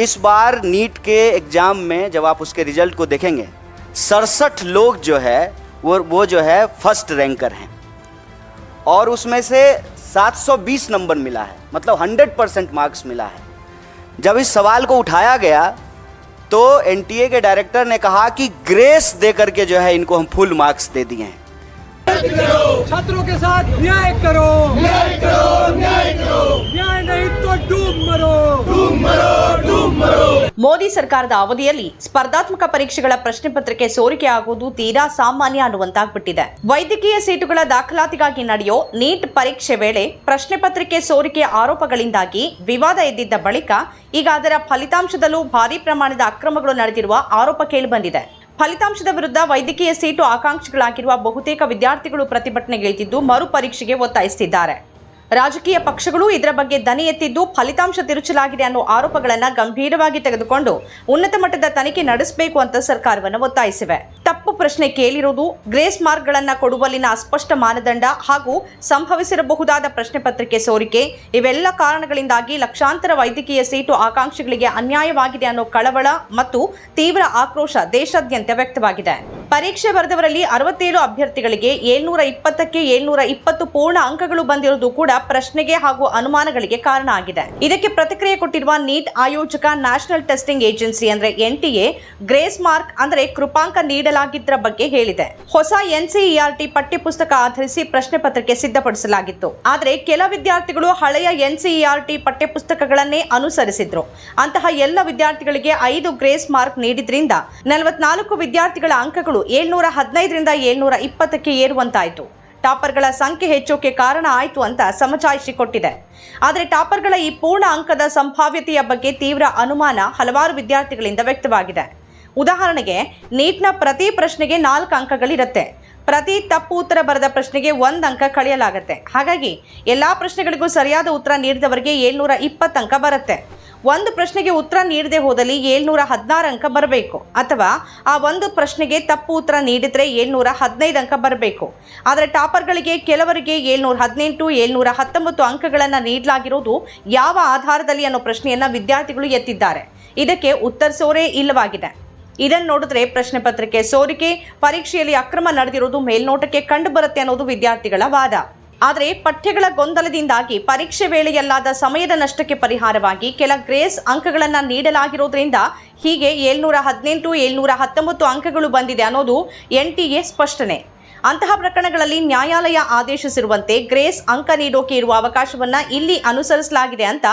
इस बार नीट के एग्ज़ाम में जब आप उसके रिज़ल्ट को देखेंगे सड़सठ लोग जो है वो वो जो है फ़र्स्ट रैंकर हैं। और उसमें से 720 नंबर मिला है मतलब 100 परसेंट मार्क्स मिला है। जब इस सवाल को उठाया गया तो एनटीए के डायरेक्टर ने कहा कि ग्रेस दे करके जो है इनको हम फुल मार्क्स दे दिए हैं। छात्रों के साथ न्याय करो। न्याय करो न्याय करो। न्याय नहीं ಮೋದಿ ಸರ್ಕಾರದ ಅವಧಿಯಲ್ಲಿ ಸ್ಪರ್ಧಾತ್ಮಕ ಪರೀಕ್ಷೆಗಳ ಪ್ರಶ್ನೆ ಪತ್ರಿಕೆ ಸೋರಿಕೆ ಆಗುವುದು ತೀರಾ ಸಾಮಾನ್ಯ ಅನ್ನುವಂತಾಗ್ಬಿಟ್ಟಿದೆ. ವೈದ್ಯಕೀಯ ಸೀಟುಗಳ ದಾಖಲಾತಿಗಾಗಿ ನಡೆಯೋ ನೀಟ್ ಪರೀಕ್ಷೆ ವೇಳೆ ಪ್ರಶ್ನೆ ಪತ್ರಿಕೆ ಸೋರಿಕೆ ಆರೋಪಗಳಿಂದಾಗಿ ವಿವಾದ ಎದ್ದಿದ್ದ ಬಳಿಕ ಈಗ ಅದರ ಫಲಿತಾಂಶದಲ್ಲೂ ಭಾರೀ ಪ್ರಮಾಣದ ಅಕ್ರಮಗಳು ನಡೆದಿರುವ ಆರೋಪ ಕೇಳಿಬಂದಿದೆ. ಫಲಿತಾಂಶದ ವಿರುದ್ಧ ವೈದ್ಯಕೀಯ ಸೀಟು ಆಕಾಂಕ್ಷಿಗಳಾಗಿರುವ ಬಹುತೇಕ ವಿದ್ಯಾರ್ಥಿಗಳು ಪ್ರತಿಭಟನೆಗಿಳಿದಿದ್ದು ಮರು ಪರೀಕ್ಷೆಗೆ ಒತ್ತಾಯಿಸುತ್ತಿದ್ದಾರೆ. ರಾಜಕೀಯ ಪಕ್ಷಗಳು ಇದರ ಬಗ್ಗೆ ದನಿ ಎತ್ತಿದ್ದು ಫಲಿತಾಂಶ ತಿರುಚಲಾಗಿದೆ ಅನ್ನೋ ಆರೋಪಗಳನ್ನು ಗಂಭೀರವಾಗಿ ತೆಗೆದುಕೊಂಡು ಉನ್ನತ ಮಟ್ಟದ ತನಿಖೆ ನಡೆಸಬೇಕು ಅಂತ ಸರ್ಕಾರವನ್ನು ಒತ್ತಾಯಿಸಿವೆ. ತಪ್ಪು ಪ್ರಶ್ನೆ ಕೇಳಿರುವುದು ಗ್ರೇಸ್ ಮಾರ್ಕ್ಗಳನ್ನು ಕೊಡುವಲ್ಲಿನ ಅಸ್ಪಷ್ಟ ಮಾನದಂಡ ಹಾಗೂ ಸಂಭವಿಸಿರಬಹುದಾದ ಪ್ರಶ್ನೆ ಪತ್ರಿಕೆ ಸೋರಿಕೆ. ಇವೆಲ್ಲ ಕಾರಣಗಳಿಂದಾಗಿ ಲಕ್ಷಾಂತರ ವೈದ್ಯಕೀಯ ಸೀಟು ಆಕಾಂಕ್ಷಿಗಳಿಗೆ ಅನ್ಯಾಯವಾಗಿದೆ ಅನ್ನೋ ಕಳವಳ ಮತ್ತು ತೀವ್ರ ಆಕ್ರೋಶ ದೇಶಾದ್ಯಂತ ವ್ಯಕ್ತವಾಗಿದೆ. ಪರೀಕ್ಷೆ ಬರೆದವರಲ್ಲಿ ಅರವತ್ತೇಳು ಅಭ್ಯರ್ಥಿಗಳಿಗೆ ಏಳ್ನೂರ ಇಪ್ಪತ್ತಕ್ಕೆ ಏಳ್ನೂರ ಇಪ್ಪತ್ತು ಪೂರ್ಣ ಅಂಕಗಳು ಬಂದಿರುವುದು ಕೂಡ ಪ್ರಶ್ನೆಗೆ ಹಾಗೂ ಅನುಮಾನಗಳಿಗೆ ಕಾರಣ ಆಗಿದೆ. ಇದಕ್ಕೆ ಪ್ರತಿಕ್ರಿಯೆ ಕೊಟ್ಟಿರುವ ನೀಟ್ ಆಯೋಜಕ ನ್ಯಾಷನಲ್ ಟೆಸ್ಟಿಂಗ್ ಏಜೆನ್ಸಿ ಅಂದ್ರೆ ಎನ್ಟಿಎ ಗ್ರೇಸ್ ಮಾರ್ಕ್ ಅಂದ್ರೆ ಕೃಪಾಂಕ ನೀಡಲಾಗಿದ್ದರ ಬಗ್ಗೆ ಹೇಳಿದೆ. ಹೊಸ ಎನ್ಸಿಇಆರ್ಟಿ ಪಠ್ಯಪುಸ್ತಕ ಆಧರಿಸಿ ಪ್ರಶ್ನೆ ಪತ್ರಿಕೆ ಸಿದ್ಧಪಡಿಸಲಾಗಿತ್ತು. ಆದರೆ ಕೆಲ ವಿದ್ಯಾರ್ಥಿಗಳು ಹಳೆಯ ಎನ್ಸಿಇಆರ್ಟಿ ಪಠ್ಯಪುಸ್ತಕಗಳನ್ನೇ ಅನುಸರಿಸಿದ್ರು. ಅಂತಹ ಎಲ್ಲ ವಿದ್ಯಾರ್ಥಿಗಳಿಗೆ ಐದು ಗ್ರೇಸ್ ಮಾರ್ಕ್ ನೀಡಿದ್ರಿಂದ ನಲವತ್ನಾಲ್ಕು ವಿದ್ಯಾರ್ಥಿಗಳ ಅಂಕಗಳು ಏಳ್ನೂರ ಹದಿನೈದರಿಂದ ಏಳ್ನೂರ ಇಪ್ಪತ್ತಕ್ಕೆ ಏರುವಂತಾಯಿತು. ಟಾಪರ್ಗಳ ಸಂಖ್ಯೆ ಹೆಚ್ಚೋಕೆ ಕಾರಣ ಆಯಿತು ಅಂತ ಸಮಜಾಯಿಷಿ ಕೊಟ್ಟಿದೆ ಆದರೆ ಟಾಪರ್ಗಳ ಈ ಪೂರ್ಣ ಅಂಕದ ಸಂಭಾವ್ಯತೆಯ ಬಗ್ಗೆ ತೀವ್ರ ಅನುಮಾನ ಹಲವಾರು ವಿದ್ಯಾರ್ಥಿಗಳಿಂದ ವ್ಯಕ್ತವಾಗಿದೆ. ಉದಾಹರಣೆಗೆ, ನೀಟ್ನ ಪ್ರತಿ ಪ್ರಶ್ನೆಗೆ ನಾಲ್ಕು ಅಂಕಗಳಿರುತ್ತೆ. ಪ್ರತಿ ತಪ್ಪು ಉತ್ತರ ಬರೆದ ಪ್ರಶ್ನೆಗೆ ಒಂದು ಅಂಕ ಕಳೆಯಲಾಗುತ್ತೆ. ಹಾಗಾಗಿ, ಎಲ್ಲಾ ಪ್ರಶ್ನೆಗಳಿಗೂ ಸರಿಯಾದ ಉತ್ತರ ನೀಡಿದವರಿಗೆ ಏಳ್ನೂರ ಇಪ್ಪತ್ತು ಅಂಕ ಬರುತ್ತೆ. ಒಂದು ಪ್ರಶ್ನೆಗೆ ಉತ್ತರ ನೀಡದೆ ಹೋದಲ್ಲಿ ಏಳ್ನೂರ ಹದಿನಾರು ಅಂಕ ಬರಬೇಕು. ಅಥವಾ, ಆ ಒಂದು ಪ್ರಶ್ನೆಗೆ ತಪ್ಪು ಉತ್ತರ ನೀಡಿದರೆ ಏಳ್ನೂರ ಹದಿನೈದು ಅಂಕ ಬರಬೇಕು. ಆದರೆ, ಟಾಪರ್ಗಳಿಗೆ ಕೆಲವರಿಗೆ ಏಳ್ನೂರ ಹದಿನೆಂಟು, ಏಳ್ನೂರ ಹತ್ತೊಂಬತ್ತು ಅಂಕಗಳನ್ನು ನೀಡಲಾಗಿರೋದು ಯಾವ ಆಧಾರದಲ್ಲಿ ಅನ್ನೋ ಪ್ರಶ್ನೆಯನ್ನು ವಿದ್ಯಾರ್ಥಿಗಳು ಎತ್ತಿದ್ದಾರೆ. ಇದಕ್ಕೆ ಉತ್ತರಿಸೋರೇ ಇಲ್ಲವಾಗಿದೆ. ಇದನ್ನು ನೋಡಿದ್ರೆ ಪ್ರಶ್ನೆ ಪತ್ರಿಕೆ ಸೋರಿಕೆ, ಪರೀಕ್ಷೆಯಲ್ಲಿ ಅಕ್ರಮ ನಡೆದಿರುವುದು ಮೇಲ್ನೋಟಕ್ಕೆ ಕಂಡು ಬರುತ್ತೆ ಅನ್ನೋದು ವಿದ್ಯಾರ್ಥಿಗಳ ವಾದ. ಆದರೆ ಪಠ್ಯಗಳ ಗೊಂದಲದಿಂದಾಗಿ ಪರೀಕ್ಷೆ ವೇಳೆಯಲ್ಲಾದ ಸಮಯದ ನಷ್ಟಕ್ಕೆ ಪರಿಹಾರವಾಗಿ ಕೆಲ ಗ್ರೇಸ್ ಅಂಕಗಳನ್ನು ನೀಡಲಾಗಿರೋದ್ರಿಂದ ಹೀಗೆ ಏಳ್ನೂರ ಹದಿನೆಂಟು, ಏಳ್ನೂರ ಹತ್ತೊಂಬತ್ತು ಅಂಕಗಳು ಬಂದಿದೆ ಅನ್ನೋದು ಎನ್ಟಿಎ ಸ್ಪಷ್ಟನೆ. ಅಂತಹ ಪ್ರಕರಣಗಳಲ್ಲಿ ನ್ಯಾಯಾಲಯ ಆದೇಶಿಸಿರುವಂತೆ ಗ್ರೇಸ್ ಅಂಕ ನೀಡೋಕೆ ಇರುವ ಅವಕಾಶವನ್ನ ಇಲ್ಲಿ ಅನುಸರಿಸಲಾಗಿದೆ ಅಂತ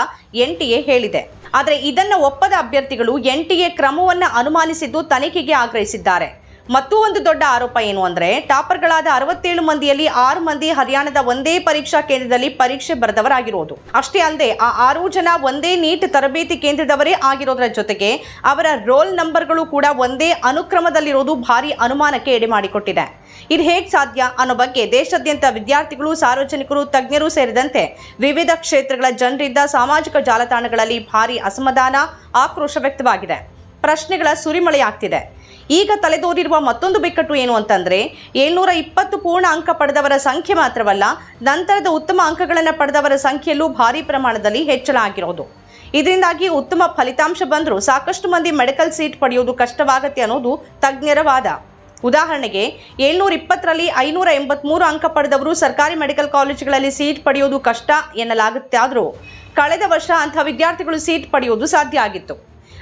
ಎನ್ಟಿಎ ಹೇಳಿದೆ. ಆದರೆ ಇದನ್ನ ಒಪ್ಪದ ಅಭ್ಯರ್ಥಿಗಳು ಎನ್ಟಿಎ ಕ್ರಮವನ್ನ ಅನುಮಾನಿಸಿದ್ದು ತನಿಖೆಗೆ ಆಗ್ರಹಿಸಿದ್ದಾರೆ. ಮತ್ತೂ ಒಂದು ದೊಡ್ಡ ಆರೋಪ ಏನು ಅಂದ್ರೆ ಟಾಪರ್ಗಳಾದ ಅರವತ್ತೇಳು ಮಂದಿಯಲ್ಲಿ ಆರು ಮಂದಿ ಹರಿಯಾಣದ ಒಂದೇ ಪರೀಕ್ಷಾ ಕೇಂದ್ರದಲ್ಲಿ ಪರೀಕ್ಷೆ ಬರೆದವರಾಗಿರೋದು. ಅಷ್ಟೇ ಅಲ್ಲದೆ ಆ ಆರು ಜನ ಒಂದೇ ನೀಟ್ ತರಬೇತಿ ಕೇಂದ್ರದವರೇ ಆಗಿರೋದರ ಜೊತೆಗೆ ಅವರ ರೋಲ್ ನಂಬರ್ಗಳು ಕೂಡ ಒಂದೇ ಅನುಕ್ರಮದಲ್ಲಿರೋದು ಭಾರಿ ಅನುಮಾನಕ್ಕೆ ಎಡೆ ಮಾಡಿಕೊಟ್ಟಿದೆ. ಇದು ಹೇಗೆ ಸಾಧ್ಯ ಅನ್ನೋ ಬಗ್ಗೆ ದೇಶಾದ್ಯಂತ ವಿದ್ಯಾರ್ಥಿಗಳು, ಸಾರ್ವಜನಿಕರು, ತಜ್ಞರು ಸೇರಿದಂತೆ ವಿವಿಧ ಕ್ಷೇತ್ರಗಳ ಜನರಿಂದ ಸಾಮಾಜಿಕ ಜಾಲತಾಣಗಳಲ್ಲಿ ಭಾರಿ ಅಸಮಾಧಾನ, ಆಕ್ರೋಶ ವ್ಯಕ್ತವಾಗಿದೆ. ಪ್ರಶ್ನೆಗಳ ಸುರಿಮಳೆಯಾಗ್ತಿದೆ. ಈಗ ತಲೆದೋರಿರುವ ಮತ್ತೊಂದು ಬಿಕ್ಕಟ್ಟು ಏನು ಅಂತಂದ್ರೆ, ಏಳ್ನೂರ ಇಪ್ಪತ್ತು ಪೂರ್ಣ ಅಂಕ ಪಡೆದವರ ಸಂಖ್ಯೆ ಮಾತ್ರವಲ್ಲ, ನಂತರದ ಉತ್ತಮ ಅಂಕಗಳನ್ನು ಪಡೆದವರ ಸಂಖ್ಯೆಯಲ್ಲೂ ಭಾರಿ ಪ್ರಮಾಣದಲ್ಲಿ ಹೆಚ್ಚಳ ಆಗಿರೋದು. ಇದರಿಂದಾಗಿ ಉತ್ತಮ ಫಲಿತಾಂಶ ಬಂದರೂ ಸಾಕಷ್ಟು ಮಂದಿ ಮೆಡಿಕಲ್ ಸೀಟ್ ಪಡೆಯೋದು ಕಷ್ಟವಾಗುತ್ತೆ ಅನ್ನೋದು ತಜ್ಞರ ವಾದ. ಉದಾಹರಣೆಗೆ ಏಳ್ನೂರ ಇಪ್ಪತ್ತರಲ್ಲಿ ಐನೂರ ಎಂಬತ್ಮೂರು ಅಂಕ ಪಡೆದವರು ಸರ್ಕಾರಿ ಮೆಡಿಕಲ್ ಕಾಲೇಜುಗಳಲ್ಲಿ ಸೀಟ್ ಪಡೆಯೋದು ಕಷ್ಟ ಎನ್ನಲಾಗುತ್ತೆ ಆದರೂ ಕಳೆದ ವರ್ಷ ಅಂಥ ವಿದ್ಯಾರ್ಥಿಗಳು ಸೀಟ್ ಪಡೆಯೋದು ಸಾಧ್ಯ ಆಗಿತ್ತು.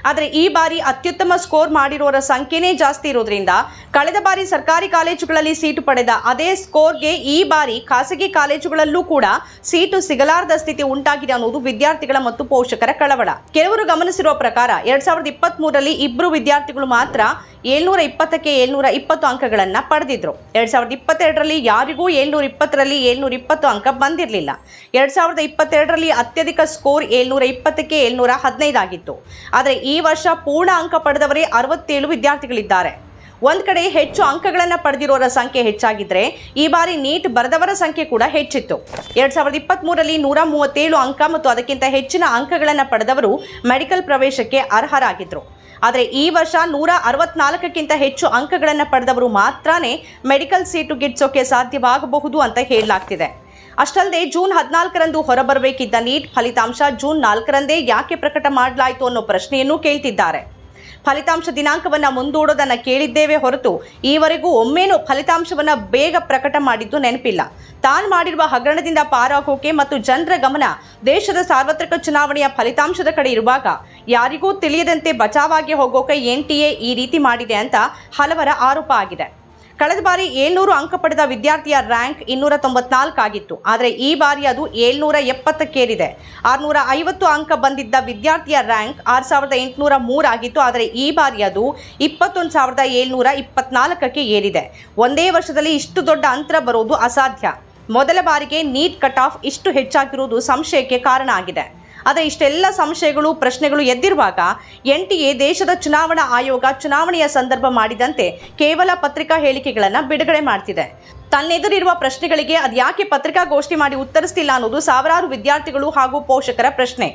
ಆದರೆ ಈ ಬಾರಿ ಅತ್ಯುತ್ತಮ ಸ್ಕೋರ್ ಮಾಡಿರೋರ ಸಂಖ್ಯೆನೇ ಜಾಸ್ತಿ ಇರೋದ್ರಿಂದ, ಕಳೆದ ಬಾರಿ ಸರ್ಕಾರಿ ಕಾಲೇಜುಗಳಲ್ಲಿ ಸೀಟು ಪಡೆದ ಅದೇ ಸ್ಕೋರ್ಗೆ ಈ ಬಾರಿ ಖಾಸಗಿ ಕಾಲೇಜುಗಳಲ್ಲೂ ಕೂಡ ಸೀಟು ಸಿಗಲಾರದ ಸ್ಥಿತಿ ಉಂಟಾಗಿದೆ ಅನ್ನೋದು ವಿದ್ಯಾರ್ಥಿಗಳ ಮತ್ತು ಪೋಷಕರ ಕಳವಳ. ಕೆಲವರು ಗಮನಿಸಿರುವ ಪ್ರಕಾರ, ಎರಡ್ ಸಾವಿರದ ಇಪ್ಪತ್ತ್ ಮೂರರಲ್ಲಿ ಇಬ್ಬರು ವಿದ್ಯಾರ್ಥಿಗಳು ಮಾತ್ರ ಏಳ್ನೂರ ಇಪ್ಪತ್ತಕ್ಕೆ ಏಳ್ನೂರ ಇಪ್ಪತ್ತು ಅಂಕಗಳನ್ನು ಪಡೆದಿದ್ರು. ಎರಡು ಸಾವಿರದ ಇಪ್ಪತ್ತೆರಡರಲ್ಲಿ ಯಾರಿಗೂ ಏಳ್ನೂರ ಇಪ್ಪತ್ತರಲ್ಲಿ ಏಳ್ನೂರ ಇಪ್ಪತ್ತು ಅಂಕ ಬಂದಿರಲಿಲ್ಲ. ಎರಡು ಸಾವಿರದ ಇಪ್ಪತ್ತೆರಡರಲ್ಲಿ ಅತ್ಯಧಿಕ ಸ್ಕೋರ್ ಏಳ್ನೂರ ಇಪ್ಪತ್ತಕ್ಕೆ ಏಳ್ನೂರ ಹದಿನೈದಾಗಿತ್ತು ಆದರೆ ಈ ವರ್ಷ ಪೂರ್ಣ ಅಂಕ ಪಡೆದವರೇ ಅರವತ್ತೇಳು ವಿದ್ಯಾರ್ಥಿಗಳಿದ್ದಾರೆ. ಒಂದು ಕಡೆ ಹೆಚ್ಚು ಅಂಕಗಳನ್ನು ಪಡೆದಿರೋರ ಸಂಖ್ಯೆ ಹೆಚ್ಚಾಗಿದ್ರೆ ಈ ಬಾರಿ ನೀಟ್ ಬರೆದವರ ಸಂಖ್ಯೆ ಕೂಡ ಹೆಚ್ಚಿತ್ತು. ಎರಡು ಸಾವಿರದ ಇಪ್ಪತ್ತ್ ಮೂರರಲ್ಲಿ ನೂರ ಮೂವತ್ತೇಳು ಅಂಕ ಮತ್ತು ಅದಕ್ಕಿಂತ ಹೆಚ್ಚಿನ ಅಂಕಗಳನ್ನು ಪಡೆದವರು ಮೆಡಿಕಲ್ ಪ್ರವೇಶಕ್ಕೆ ಅರ್ಹರಾಗಿದ್ರು. ಆದರೆ ಈ ವರ್ಷ ನೂರ ಅರವತ್ನಾಲ್ಕಕ್ಕಿಂತ ಹೆಚ್ಚು ಅಂಕಗಳನ್ನು ಪಡೆದವರು ಮಾತ್ರನೇ ಮೆಡಿಕಲ್ ಸೀಟು ಗಿಟ್ಸೋಕೆ ಸಾಧ್ಯವಾಗಬಹುದು ಅಂತ ಹೇಳಲಾಗ್ತಿದೆ. ಅಷ್ಟಲ್ಲದೆ ಜೂನ್ ಹದಿನಾಲ್ಕರಂದು ಹೊರಬರಬೇಕಿದ್ದ ನೀಟ್ ಫಲಿತಾಂಶ ಜೂನ್ ನಾಲ್ಕರಂದೇ ಯಾಕೆ ಪ್ರಕಟ ಮಾಡಲಾಯಿತು ಅನ್ನೋ ಪ್ರಶ್ನೆಯನ್ನು ಕೇಳ್ತಿದ್ದಾರೆ. ಫಲಿತಾಂಶ ದಿನಾಂಕವನ್ನ ಮುಂದೂಡೋದನ್ನ ಕೇಳಿದ್ದೇವೆ ಹೊರತು ಈವರೆಗೂ ಒಮ್ಮೇನೂ ಫಲಿತಾಂಶವನ್ನ ಬೇಗ ಪ್ರಕಟ ಮಾಡಿದ್ದು ನೆನಪಿಲ್ಲ. ತಾನು ಮಾಡಿರುವ ಹಗರಣದಿಂದ ಪಾರಾಗೋಕೆ ಮತ್ತು ಜನರ ಗಮನ ದೇಶದ ಸಾರ್ವತ್ರಿಕ ಚುನಾವಣೆಯ ಫಲಿತಾಂಶದ ಕಡೆ ಇರುವಾಗ ಯಾರಿಗೂ ತಿಳಿಯದಂತೆ ಬಚಾವಾಗಿ ಹೋಗೋಕೆ ಎನ್ ಈ ರೀತಿ ಮಾಡಿದೆ ಅಂತ ಹಲವರ ಆರೋಪ ಆಗಿದೆ. ಕಳೆದ ಬಾರಿ ಏಳ್ನೂರು ಅಂಕ ಪಡೆದ ವಿದ್ಯಾರ್ಥಿಯ ರ್ಯಾಂಕ್ ಇನ್ನೂರ ತೊಂಬತ್ನಾಲ್ಕು ಆಗಿತ್ತು ಆದರೆ ಈ ಬಾರಿ ಅದು ಏಳ್ನೂರ ಎಪ್ಪತ್ತಕ್ಕೇರಿದೆ. ಆರುನೂರ ಐವತ್ತು ಅಂಕ ಬಂದಿದ್ದ ವಿದ್ಯಾರ್ಥಿಯ ರ್ಯಾಂಕ್ ಆರು ಸಾವಿರದ ಎಂಟುನೂರ ಮೂರಾಗಿತ್ತು. ಆದರೆ ಈ ಬಾರಿ ಅದು ಇಪ್ಪತ್ತೊಂದು ಸಾವಿರದ ಏಳ್ನೂರ ಇಪ್ಪತ್ನಾಲ್ಕಕ್ಕೆ ಏರಿದೆ. ಒಂದೇ ವರ್ಷದಲ್ಲಿ ಇಷ್ಟು ದೊಡ್ಡ ಅಂತರ ಬರೋದು ಅಸಾಧ್ಯ. ಮೊದಲ ಬಾರಿಗೆ ನೀಟ್ ಕಟ್ ಆಫ್ ಇಷ್ಟು ಹೆಚ್ಚಾಗಿರುವುದು ಸಂಶಯಕ್ಕೆ ಕಾರಣ ಆಗಿದೆ. ಆದರೆ ಇಷ್ಟೆಲ್ಲ ಸಂಶಯಗಳು, ಪ್ರಶ್ನೆಗಳು ಎದ್ದಿರುವಾಗ ಎನ್ ಟಿ ಎ ದೇಶದ ಚುನಾವಣಾ ಆಯೋಗ ಚುನಾವಣೆಯ ಸಂದರ್ಭ ಮಾಡಿದಂತೆ ಕೇವಲ ಪತ್ರಿಕಾ ಹೇಳಿಕೆಗಳನ್ನು ಬಿಡುಗಡೆ ಮಾಡ್ತಿದೆ. ತನ್ನೆದುರಿರುವ ಪ್ರಶ್ನೆಗಳಿಗೆ ಅದ್ಯಾಕೆ ಪತ್ರಿಕಾಗೋಷ್ಠಿ ಮಾಡಿ ಉತ್ತರಿಸ್ತಿಲ್ಲ ಅನ್ನೋದು ಸಾವಿರಾರು ವಿದ್ಯಾರ್ಥಿಗಳು ಹಾಗೂ ಪೋಷಕರ ಪ್ರಶ್ನೆ.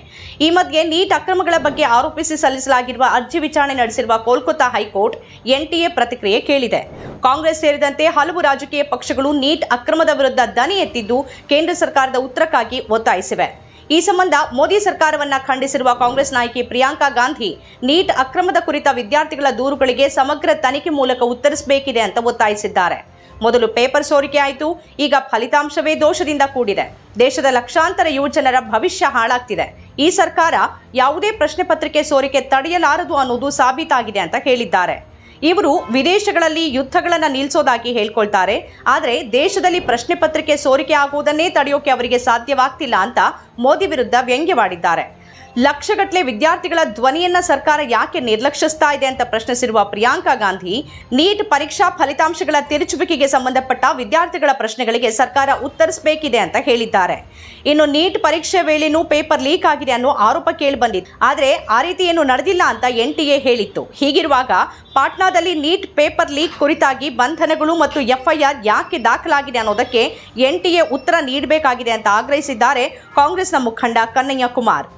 ಈ ಮಧ್ಯೆ ನೀಟ್ ಅಕ್ರಮಗಳ ಬಗ್ಗೆ ಆರೋಪಿಸಿ ಸಲ್ಲಿಸಲಾಗಿರುವ ಅರ್ಜಿ ವಿಚಾರಣೆ ನಡೆಸಿರುವ ಕೋಲ್ಕತ್ತಾ ಹೈಕೋರ್ಟ್ ಎನ್ಟಿಎ ಪ್ರತಿಕ್ರಿಯೆ ಕೇಳಿದೆ. ಕಾಂಗ್ರೆಸ್ ಸೇರಿದಂತೆ ಹಲವು ರಾಜಕೀಯ ಪಕ್ಷಗಳು ನೀಟ್ ಅಕ್ರಮದ ವಿರುದ್ಧ ದನಿ ಎತ್ತಿದ್ದು ಕೇಂದ್ರ ಸರ್ಕಾರದ ಉತ್ತರಕ್ಕಾಗಿ ಒತ್ತಾಯಿಸಿವೆ. ಈ ಸಂಬಂಧ ಮೋದಿ ಸರ್ಕಾರವನ್ನ ಖಂಡಿಸಿರುವ ಕಾಂಗ್ರೆಸ್ ನಾಯಕಿ ಪ್ರಿಯಾಂಕಾ ಗಾಂಧಿ, ನೀಟ್ ಅಕ್ರಮದ ಕುರಿತ ವಿದ್ಯಾರ್ಥಿಗಳ ದೂರುಗಳಿಗೆ ಸಮಗ್ರ ತನಿಖೆ ಮೂಲಕ ಉತ್ತರಿಸಬೇಕಿದೆ ಅಂತ ಒತ್ತಾಯಿಸಿದ್ದಾರೆ. ಮೊದಲು ಪೇಪರ್ ಸೋರಿಕೆ ಆಯಿತು, ಈಗ ಫಲಿತಾಂಶವೇ ದೋಷದಿಂದ ಕೂಡಿದೆ. ದೇಶದ ಲಕ್ಷಾಂತರ ಯುವಜನರ ಭವಿಷ್ಯ ಹಾಳಾಗ್ತಿದೆ. ಈ ಸರ್ಕಾರ ಯಾವುದೇ ಪ್ರಶ್ನೆ ಪತ್ರಿಕೆ ಸೋರಿಕೆ ತಡೆಯಲಾರದು ಅನ್ನೋದು ಸಾಬೀತಾಗಿದೆ ಅಂತ ಹೇಳಿದ್ದಾರೆ. ಇವರು ವಿದೇಶಗಳಲ್ಲಿ ಯುದ್ಧಗಳನ್ನು ನಿಲ್ಲಿಸೋದಾಗಿ ಹೇಳ್ಕೊಳ್ತಾರೆ. ಆದರೆ ದೇಶದಲ್ಲಿ ಪ್ರಶ್ನೆ ಪತ್ರಿಕೆ ಸೋರಿಕೆ ಆಗುವುದನ್ನೇ ತಡೆಯೋಕೆ ಅವರಿಗೆ ಸಾಧ್ಯವಾಗ್ತಿಲ್ಲ ಅಂತ ಮೋದಿ ವಿರುದ್ಧ ವ್ಯಂಗ್ಯವಾಡಿದ್ದಾರೆ. ಲಕ್ಷಗಟ್ಟಲೆ ವಿದ್ಯಾರ್ಥಿಗಳ ಧ್ವನಿಯನ್ನ ಸರ್ಕಾರ ಯಾಕೆ ನಿರ್ಲಕ್ಷಿಸ್ತಾ ಇದೆ ಅಂತ ಪ್ರಶ್ನಿಸಿರುವ ಪ್ರಿಯಾಂಕಾ ಗಾಂಧಿ, ನೀಟ್ ಪರೀಕ್ಷಾ ಫಲಿತಾಂಶಗಳ ತಿರುಚುವಿಕೆಗೆ ಸಂಬಂಧಪಟ್ಟ ವಿದ್ಯಾರ್ಥಿಗಳ ಪ್ರಶ್ನೆಗಳಿಗೆ ಸರ್ಕಾರ ಉತ್ತರಿಸಬೇಕಿದೆ ಅಂತ ಹೇಳಿದ್ದಾರೆ. ಇನ್ನು ನೀಟ್ ಪರೀಕ್ಷೆ ವೇಳೆನೂ ಪೇಪರ್ ಲೀಕ್ ಆಗಿದೆ ಅನ್ನೋ ಆರೋಪ ಕೇಳಿ ಬಂದಿತ್ತು ಆದರೆ ಆ ರೀತಿ ಏನು ನಡೆದಿಲ್ಲ ಅಂತ ಎನ್ ಹೇಳಿತ್ತು. ಹೀಗಿರುವಾಗ ಪಾಟ್ನಾದಲ್ಲಿ ನೀಟ್ ಪೇಪರ್ ಲೀಕ್ ಕುರಿತಾಗಿ ಬಂಧನಗಳು ಮತ್ತು ಎಫ್ಐಆರ್ ಯಾಕೆ ದಾಖಲಾಗಿದೆ ಅನ್ನೋದಕ್ಕೆ ಎನ್ ಉತ್ತರ ನೀಡಬೇಕಾಗಿದೆ ಅಂತ ಆಗ್ರಹಿಸಿದ್ದಾರೆ ಕಾಂಗ್ರೆಸ್ನ ಮುಖಂಡ ಕನ್ನಯ್ಯ ಕುಮಾರ್.